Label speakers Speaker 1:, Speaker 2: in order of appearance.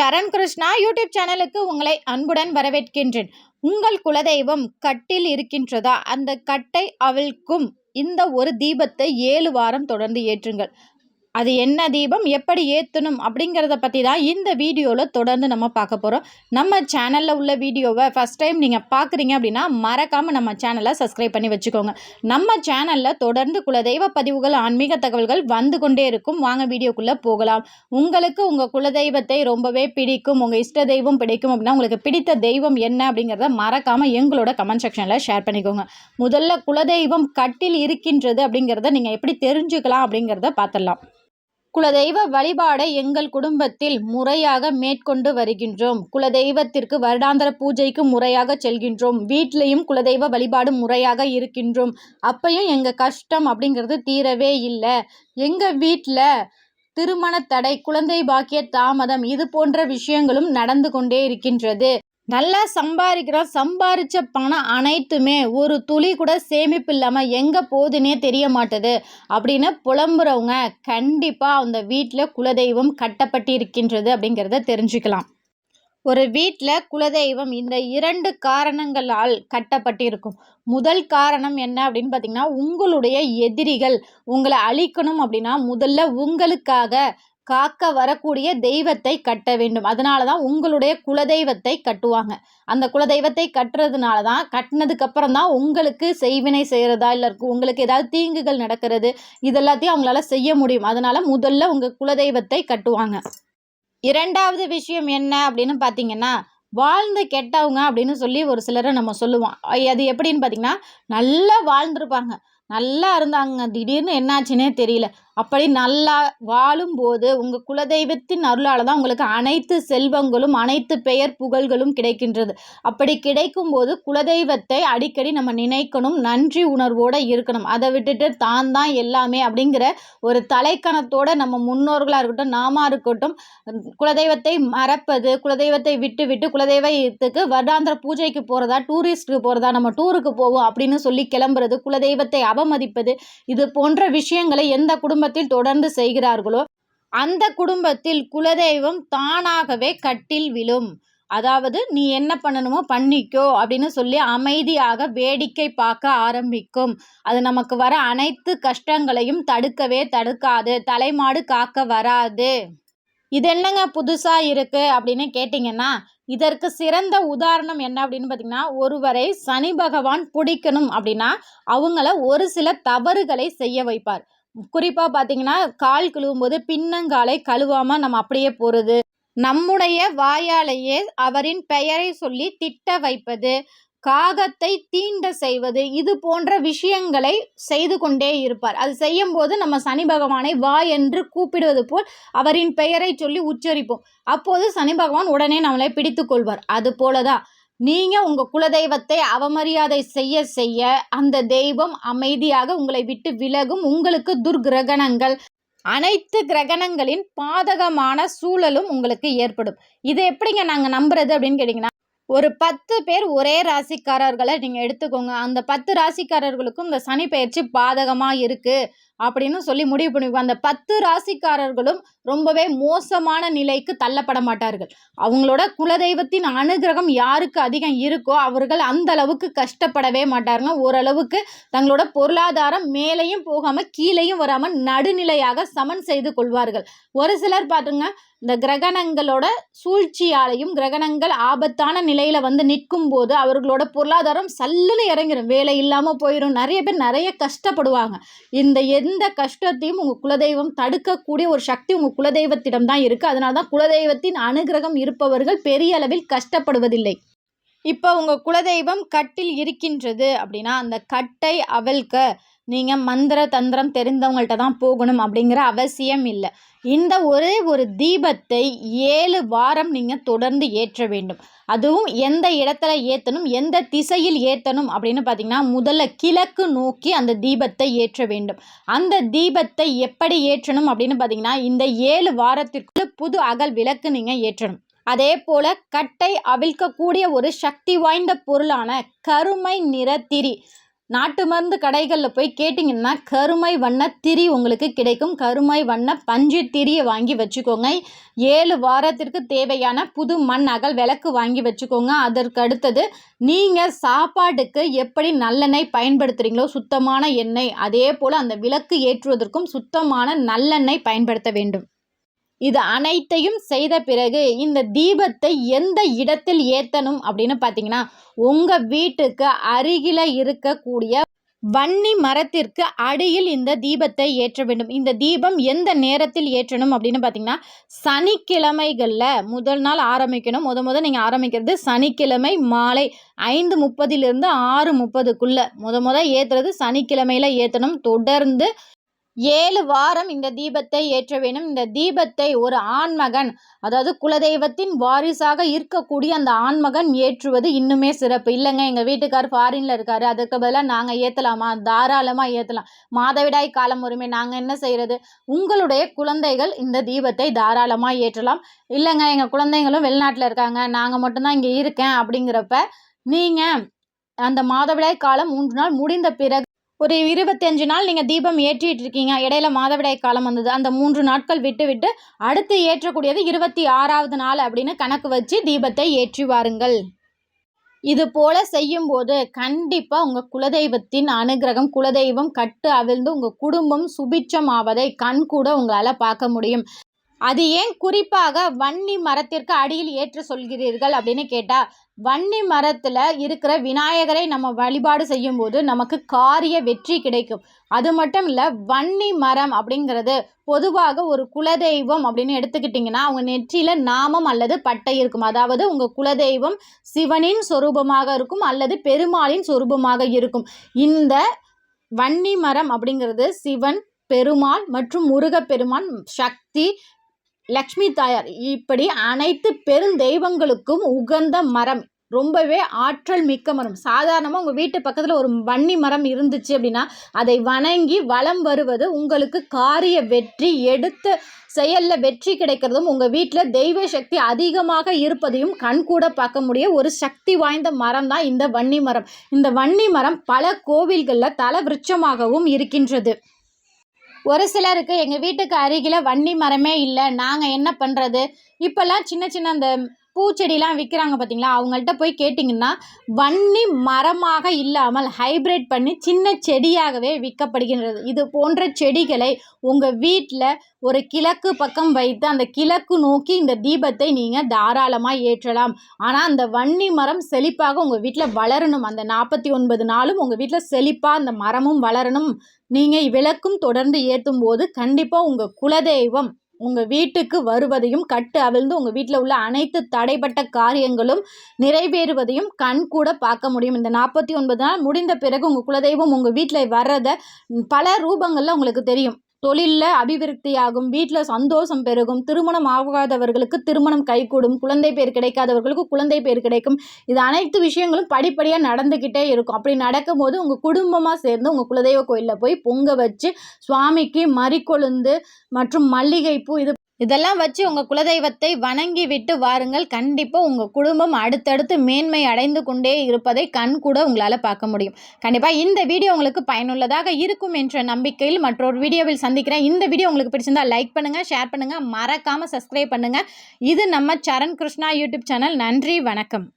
Speaker 1: சரண் Krishna YouTube சேனலுக்கு உங்களை அன்புடன் வரவேற்கின்றேன். உங்கள் குலதெய்வம் கட்டில் இருக்கின்றதா? அந்த கட்டை அவிழ்க்கும் இந்த ஒரு தீபத்தை ஏழு வாரம் தொடர்ந்து ஏற்றுங்கள். அது என்ன தீபம் எப்படி ஏற்றணும் அப்படிங்கிறத பற்றி தான் இந்த வீடியோவில் தொடர்ந்து நம்ம பார்க்க போகிறோம் நம்ம சேனலில் உள்ள வீடியோவை ஃபஸ்ட் டைம் நீங்கள் பார்க்குறீங்க அப்படின்னா மறக்காமல் நம்ம சேனலை சப்ஸ்கிரைப் பண்ணி வச்சுக்கோங்க. நம்ம சேனலில் தொடர்ந்து குலதெய்வ பதிவுகள் ஆன்மீக தகவல்கள் வந்து கொண்டே இருக்கும். வாங்க வீடியோக்குள்ளே போகலாம். உங்களுக்கு உங்கள் குலதெய்வத்தை ரொம்பவே பிடிக்கும் உங்கள் இஷ்ட தெய்வம் பிடிக்கும் அப்படின்னா உங்களுக்கு பிடித்த தெய்வம் என்ன அப்படிங்கிறத மறக்காமல் எங்களோட கமெண்ட் செக்ஷனில் ஷேர் பண்ணிக்கோங்க. முதல்ல குலதெய்வம் கட்டில் இருக்கின்றது அப்படிங்கிறத நீங்கள் எப்படி தெரிஞ்சுக்கலாம் அப்படிங்கிறத பார்த்துடலாம். குலதெய்வ வழிபாடை எங்கள் குடும்பத்தில் முறையாக மேற்கொண்டு வருகின்றோம். குலதெய்வத்திற்கு வருடாந்திர பூஜைக்கு முறையாக செல்கின்றோம். வீட்லேயும் குலதெய்வ வழிபாடு முறையாக இருக்கின்றோம். அப்பையும் எங்கள் கஷ்டம் அப்படிங்கிறது தீரவே இல்லை. எங்கள் வீட்டில் திருமண தடை குழந்தை பாக்கிய தாமதம் இது போன்ற விஷயங்களும் நடந்து கொண்டே இருக்கின்றது. நல்லா சம்பாதிக்கிறோம் சம்பாரித்த பணம் அனைத்துமே ஒரு துளி கூட சேமிப்பு இல்லாமல் எங்கே போகுதுன்னே தெரிய மாட்டுது அப்படின்னு புலம்புறவங்க கண்டிப்பாக அந்த வீட்டில் குலதெய்வம் கட்டப்பட்டு இருக்கின்றது அப்படிங்கிறத தெரிஞ்சுக்கலாம். ஒரு வீட்டில் குலதெய்வம் இந்த இரண்டு காரணங்களால் கட்டப்பட்டிருக்கும். முதல் காரணம் என்ன அப்படின்னு பார்த்தீங்கன்னா உங்களுடைய எதிரிகள் உங்களை அழிக்கணும் அப்படின்னா முதல்ல உங்களுக்காக காக்க வரக்கூடிய தெய்வத்தை கட்ட வேண்டும். அதனால தான் உங்களுடைய குலதெய்வத்தை கட்டுவாங்க. அந்த குலதெய்வத்தை கட்டுறதுனால தான் கட்டினதுக்கப்புறம் தான் உங்களுக்கு செய்வினை செய்கிறதா இல்லை இருக்கும் உங்களுக்கு ஏதாவது தீங்குகள் நடக்கிறது இதெல்லாத்தையும் அவங்களால செய்ய முடியும். அதனால முதல்ல உங்கள் குலதெய்வத்தை கட்டுவாங்க. இரண்டாவது விஷயம் என்ன அப்படின்னு பார்த்தீங்கன்னா வாழ்ந்து கெட்டவங்க அப்படின்னு சொல்லி ஒரு சிலரை நம்ம சொல்லுவோம். அது எப்படின்னு பார்த்தீங்கன்னா நல்லா வாழ்ந்துருப்பாங்க. நல்லா இருந்தாங்க. திடீர்னு என்னாச்சுன்னே தெரியல. அப்படி நல்லா வாழும்போது உங்கள் குலதெய்வத்தின் அருளால் தான் உங்களுக்கு அனைத்து செல்வங்களும் அனைத்து பெயர் புகழ்களும் கிடைக்கின்றது. அப்படி கிடைக்கும் போது குலதெய்வத்தை அடிக்கடி நம்ம நினைக்கணும் நன்றி உணர்வோடு இருக்கணும். அதை விட்டுட்டு தான் தான் எல்லாமே அப்படிங்கிற ஒரு தலைக்கணத்தோடு நம்ம முன்னோர்களாக இருக்கட்டும் நாம இருக்கட்டும் குலதெய்வத்தை மறப்பது குலதெய்வத்தை விட்டு விட்டு குலதெய்வத்துக்கு வருடாந்திர பூஜைக்கு போகிறதா டூரிஸ்ட்டுக்கு போகிறதா நம்ம டூருக்கு போவோம் அப்படின்னு சொல்லி கிளம்புறது குலதெய்வத்தை அவமதிப்பது இது போன்ற விஷயங்களை எந்த குடும்ப குடும்பத்தில் தொடர்ந்து செய்கிறார்களோ அந்த குடும்பத்தில் குலதெய்வம் தானாகவே கட்டில் விழும். அதாவது நீ என்ன பண்ணணுமோ பண்ணிக்கோ அப்படின்னு சொல்லி அமைதியாக வேடிக்கை பார்க்க ஆரம்பிக்கும். அது நமக்கு வர அனைத்து கஷ்டங்களையும் தடுக்கவே தடுக்காது. தலைமாடு காக்க வராது. இது என்னங்க புதுசாக இருக்குது அப்படின்னு கேட்டிங்கன்னா இதற்கு சிறந்த உதாரணம் என்ன அப்படின்னு பார்த்தீங்கன்னா ஒருவரை சனி பகவான் பிடிக்கணும் அப்படின்னா அவங்கள ஒரு சில தவறுகளை செய்ய வைப்பார். குறிப்பாக பார்த்தீங்கன்னா கால் கழுவும்போது பின்னங்காலை கழுவாமல் நம்ம அப்படியே போகிறது நம்முடைய வாயாலேயே அவரின் பெயரை சொல்லி திட்ட வைப்பது காகத்தை தீண்ட செய்வது இது போன்ற விஷயங்களை செய்து கொண்டே இருப்பார். அது செய்யும் போது நம்ம சனி பகவானை வா என்று கூப்பிடுவது போல் அவரின் பெயரை சொல்லி உச்சரிப்போம். அப்போது சனி பகவான் உடனே நம்மளை பிடித்து கொள்வார். அது போலதான். நீங்கள் உங்கள் குலதெய்வத்தை அவமரியாதை செய்ய செய்ய அந்த தெய்வம் அமைதியாக உங்களை விட்டு விலகும் உங்களுக்கு துர்கிரகணங்கள் அனைத்து கிரகணங்களின் பாதகமான சூழலும் உங்களுக்கு ஏற்படும். இது எப்படிங்க நாங்கள் நம்புறது அப்படின்னு கேட்டிங்கன்னா ஒரு பத்து பேர் ஒரே ராசிக்காரர்களை நீங்கள் எடுத்துக்கோங்க. அந்த பத்து ராசிக்காரர்களுக்கும் இந்த சனி பயிற்சி பாதகமாக இருக்குது அப்படின்னு சொல்லி முடிவு பண்ணிப்போம் அந்த பத்து ராசிக்காரர்களும் ரொம்பவே மோசமான நிலைக்கு தள்ளப்பட மாட்டார்கள். அவங்களோட குலதெய்வத்தின் அனுகிரகம் யாருக்கு அதிகம் இருக்கோ அவர்கள் அந்த அளவுக்கு கஷ்டப்படவே மாட்டாருங்க. ஓரளவுக்கு தங்களோட பொருளாதாரம் மேலேயும் போகாமல் கீழேயும் வராமல் நடுநிலையாக சமன் செய்து கொள்வார்கள். ஒரு சிலர் பார்த்துங்க இந்த கிரகணங்களோட சூழ்ச்சியாலையும் கிரகணங்கள் ஆபத்தான நிலையில் வந்து நிற்கும் போது அவர்களோட பொருளாதாரம் சல்லுன்னு இறங்கிடும் வேலை இல்லாமல் போயிடும் நிறைய பேர் நிறைய கஷ்டப்படுவாங்க. இந்த எந்த எந்த கஷ்டத்தையும் உங்கள் குலதெய்வம் தடுக்கக்கூடிய ஒரு சக்தி உங்கள் குலதெய்வத்திடம் தான் இருக்குது அதனால தான் குலதெய்வத்தின் அனுகிரகம் இருப்பவர்கள் பெரிய அளவில் கஷ்டப்படுவதில்லை. இப்போ உங்கள் குலதெய்வம் கட்டில் இருக்கின்றது அப்படின்னா அந்த கட்டை அவல்க நீங்கள் மந்திர தந்திரம் தெரிந்தவங்கள்ட்ட தான் போகணும் அப்படிங்கிற அவசியம் இல்லை. இந்த ஒரே ஒரு தீபத்தை ஏழு வாரம் நீங்கள் தொடர்ந்து ஏற்ற வேண்டும். அதுவும் எந்த இடத்துல ஏற்றணும் எந்த திசையில் ஏற்றணும் அப்படின்னு பார்த்தீங்கன்னா முதல்ல கிழக்கு நோக்கி அந்த தீபத்தை ஏற்ற வேண்டும். அந்த தீபத்தை எப்படி ஏற்றணும் அப்படின்னு பார்த்தீங்கன்னா இந்த ஏழு வாரத்திற்குள்ள புது அகல் விளக்கு நீங்கள் ஏற்றணும். அதே போல கட்டை அவிழ்க்கக்கூடிய ஒரு சக்தி வாய்ந்த பொருளான கருமை நிறத்திரி நாட்டு மருந்து கடைகளில் போய் கேட்டிங்கன்னா கருமை வண்ண திரி உங்களுக்கு கிடைக்கும். கருமை வண்ண பஞ்சு திரியை வாங்கி வச்சுக்கோங்க. ஏழு வாரத்திற்கு தேவையான புது மண் அகல் விளக்கு வாங்கி வச்சுக்கோங்க. அதற்கு அடுத்தது நீங்கள் சாப்பாட்டுக்கு எப்படி நல்லெண்ணெய் பயன்படுத்துகிறீங்களோ சுத்தமான எண்ணெய் அதே போல் அந்த விளக்கு ஏற்றுவதற்கும் சுத்தமான நல்லெண்ணெய் பயன்படுத்த வேண்டும். இது அனைத்தையும் செய்த பிறகு இந்த தீபத்தை எந்த இடத்தில் ஏற்றணும் அப்படின்னு பார்த்தீங்கன்னா உங்கள் வீட்டுக்கு அருகில் இருக்கக்கூடிய வன்னி மரத்திற்கு அடியில் இந்த தீபத்தை ஏற்ற வேண்டும். இந்த தீபம் எந்த நேரத்தில் ஏற்றணும் அப்படின்னு பார்த்தீங்கன்னா சனிக்கிழமைகளில் முதல் நாள் ஆரம்பிக்கணும். முத முத நீங்கள் ஆரம்பிக்கிறது சனிக்கிழமை மாலை ஐந்து முப்பதிலிருந்து ஆறு முப்பதுக்குள்ளே. முத முத ஏற்றுறது சனிக்கிழமையில் ஏற்றணும் தொடர்ந்து ஏழு வாரம் இந்த தீபத்தை ஏற்ற வேண்டும். இந்த தீபத்தை ஒரு ஆண்மகன் அதாவது குலதெய்வத்தின் வாரிசாக இருக்கக்கூடிய அந்த ஆண்மகன் ஏற்றுவது இன்னுமே சிறப்பு. இல்லைங்க எங்கள் வீட்டுக்கார் ஃபாரினில் இருக்கார். அதுக்கு பதிலாக நாங்கள் ஏற்றலாமா தாராளமாக ஏற்றலாம் மாதவிடாய் காலம் உரிமை நாங்கள் என்ன செய்கிறது உங்களுடைய குழந்தைகள் இந்த தீபத்தை தாராளமாக ஏற்றலாம். இல்லைங்க எங்கள் குழந்தைங்களும் வெளிநாட்டில் இருக்காங்க. நாங்கள் மட்டும்தான் இங்கே இருக்கேன் அப்படிங்கிறப்ப நீங்கள் அந்த மாதவிடாய் காலம் மூன்று நாள் முடிந்த பிறகு ஒரு இருபத்தஞ்சு நாள் நீங்கள் தீபம் ஏற்றிட்டு இருக்கீங்க இடையில மாதவிடாய் காலம் வந்தது. அந்த மூன்று நாட்கள் விட்டு விட்டு அடுத்து ஏற்றக்கூடியது இருபத்தி ஆறாவது நாள் அப்படின்னு கணக்கு வச்சு தீபத்தை ஏற்றி வாருங்கள். இது போல செய்யும்போது கண்டிப்பாக உங்கள் குலதெய்வத்தின் அனுகிரகம் குலதெய்வம் கட்டு அவிழ்ந்து உங்கள் குடும்பம் சுபிட்சம் ஆவதை கண் கூட உங்களால் பார்க்க முடியும். அது ஏன் குறிப்பாக வன்னி மரத்திற்கு அடியில் ஏற்ற சொல்கிறீர்கள் அப்படின்னு கேட்டால் வன்னி மரத்தில் இருக்கிற விநாயகரை நம்ம வழிபாடு செய்யும்போது நமக்கு காரிய வெற்றி கிடைக்கும். அது மட்டும் இல்லை வன்னி மரம் அப்படிங்கிறது பொதுவாக ஒரு குலதெய்வம் அப்படின்னு எடுத்துக்கிட்டிங்கன்னா அவங்க நெற்றியில் நாமம் அல்லது பட்டை இருக்கும். அதாவது உங்கள் குலதெய்வம் சிவனின் சொரூபமாக இருக்கும் அல்லது பெருமாளின் சொரூபமாக இருக்கும். இந்த வன்னி மரம் அப்படிங்கிறது சிவன் பெருமாள் மற்றும் முருகப்பெருமான் சக்தி லக்ஷ்மி தாயார். இப்படி அனைத்து பெருந்தெய்வங்களுக்கும் உகந்த மரம். ரொம்பவே ஆற்றல் மிக்க மரம். சாதாரணமாக உங்கள் வீட்டு பக்கத்தில் ஒரு வன்னி மரம் இருந்துச்சு அப்படின்னா அதை வணங்கி வளம் வருவது உங்களுக்கு காரிய வெற்றி எடுத்த செயலில் வெற்றி கிடைக்கிறதும் உங்கள் வீட்டில் தெய்வ சக்தி அதிகமாக இருப்பதையும் கண் கூட பார்க்க முடிய ஒரு சக்தி வாய்ந்த மரம் தான் இந்த வன்னி மரம். இந்த வன்னி மரம் பல கோவில்களில் தல விருட்சமாகவும் இருக்கின்றது. ஒரு சிலருக்கு எங்கள் வீட்டுக்கு அருகில் வன்னி மரமே இல்லை. நாங்கள் என்ன பண்ணுறது இப்போல்லாம் சின்ன சின்ன அந்த பூச்செடிலாம் விற்கிறாங்க பார்த்தீங்களா அவங்கள்ட்ட போய் கேட்டிங்கன்னா வன்னி மரமாக இல்லாமல் ஹைப்ரிட் பண்ணி சின்ன செடியாகவே விற்கப்படுகின்றது. இது போன்ற செடிகளை உங்கள் வீட்டில் ஒரு கிழக்கு பக்கம் வைத்து அந்த கிழக்கு நோக்கி இந்த தீபத்தை நீங்கள் தாராளமாக ஏற்றலாம். ஆனால் அந்த வன்னி மரம் செழிப்பாக உங்கள் வீட்டில் வளரணும். அந்த நாற்பத்தி ஒன்பது நாளும் உங்கள் வீட்டில் செழிப்பாக அந்த மரமும் வளரணும். நீங்கள் விளக்கும் தொடர்ந்து ஏற்றும் போது கண்டிப்பாக உங்கள் குலதெய்வம் உங்கள் வீட்டுக்கு வருவதையும் கட்டு அவிழ்ந்து உங்கள் வீட்டில் உள்ள அனைத்து தடைப்பட்ட காரியங்களும் நிறைவேறுவதையும் கண் கூட பார்க்க முடியும். இந்த நாற்பத்தி ஒன்பது நாள் முடிந்த பிறகு உங்கள் குலதெய்வம் உங்கள் வீட்டில் வர்றதை பல ரூபங்களில் உங்களுக்கு தெரியும். தொழிலில் அபிவிருத்தியாகும் வீட்டில் சந்தோஷம் பெருகும் திருமணம் ஆகாதவர்களுக்கு திருமணம் கைகூடும் குழந்தை பேர் கிடைக்காதவர்களுக்கு குழந்தை பேர் கிடைக்கும். இது அனைத்து விஷயங்களும் படிப்படியாக நடந்துக்கிட்டே இருக்கும். அப்படி நடக்கும்போது உங்கள் குடும்பமாக சேர்ந்து உங்கள் குலதெய்வ கோயிலில் போய் பொங்க வச்சு சுவாமிக்கு மறிக்கொழுந்து மற்றும் மல்லிகைப்பூ இது இதெல்லாம் வச்சு உங்கள் குலதெய்வத்தை வணங்கி விட்டு வாருங்கள். கண்டிப்பாக உங்கள் குடும்பம் அடுத்தடுத்து மேன்மை அடைந்து கொண்டே இருப்பதை கண் கூட உங்களால் பார்க்க முடியும். கண்டிப்பாக இந்த வீடியோ உங்களுக்கு பயனுள்ளதாக இருக்கும் என்ற நம்பிக்கையில் மற்றொரு வீடியோவில் சந்திக்கிறேன். இந்த வீடியோ உங்களுக்கு பிடிச்சிருந்தால் லைக் பண்ணுங்கள் ஷேர் பண்ணுங்கள் மறக்காமல் சப்ஸ்கிரைப் பண்ணுங்கள் இது நம்ம சரண் கிருஷ்ணா யூடியூப் சேனல். நன்றி வணக்கம்.